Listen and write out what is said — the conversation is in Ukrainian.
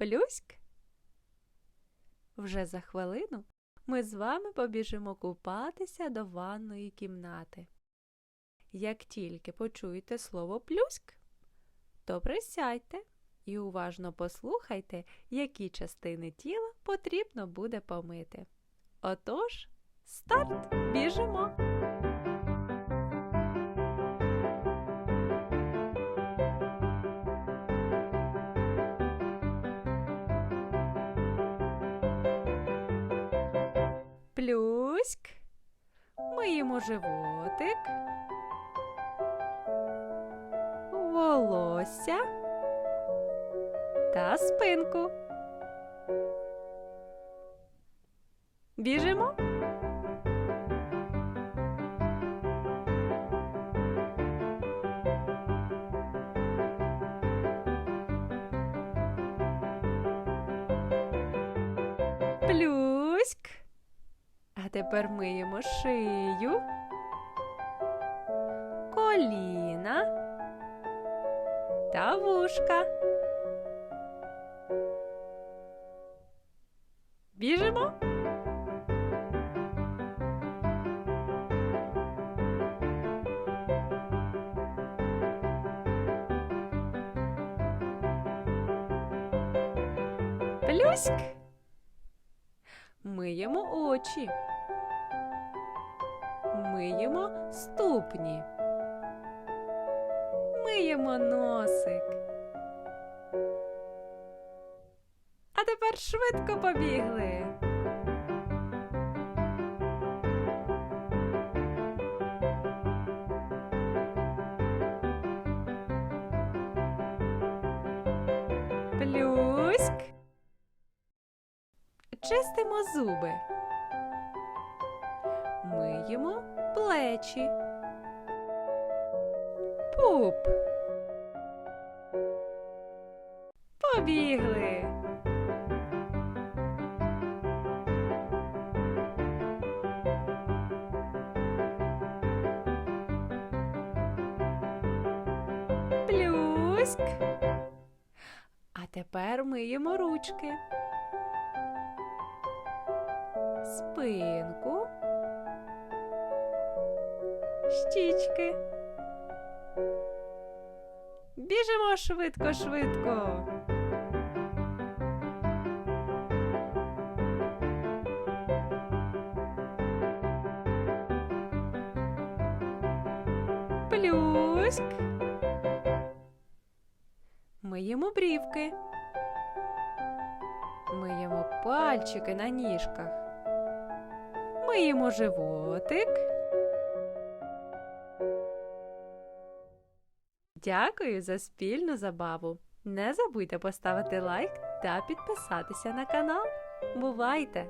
Плюськ. Вже за хвилину ми з вами побіжимо купатися до ванної кімнати. Як тільки почуєте слово плюськ, то присядьте і уважно послухайте, які частини тіла потрібно буде помити. Отож, старт! Біжимо! Миємо животик. Волосся та спинку. Біжимо. Плюськ. А тепер миємо шию, коліна та вушка. Біжимо. Плюськ. Миємо очі. Миємо ступні. Миємо носик. А тепер швидко побігли. Плюськ. Чистимо зуби. Миємо плечі. Пуп. Побігли. Плюськ. А тепер миємо ручки. Спинку. Щічки. Біжимо швидко, швидко. Плюськ. Миємо брівки. Миємо пальчики на ніжках. Миємо животик. Дякую за спільну забаву. Не забудьте поставити лайк та підписатися на канал. Бувайте!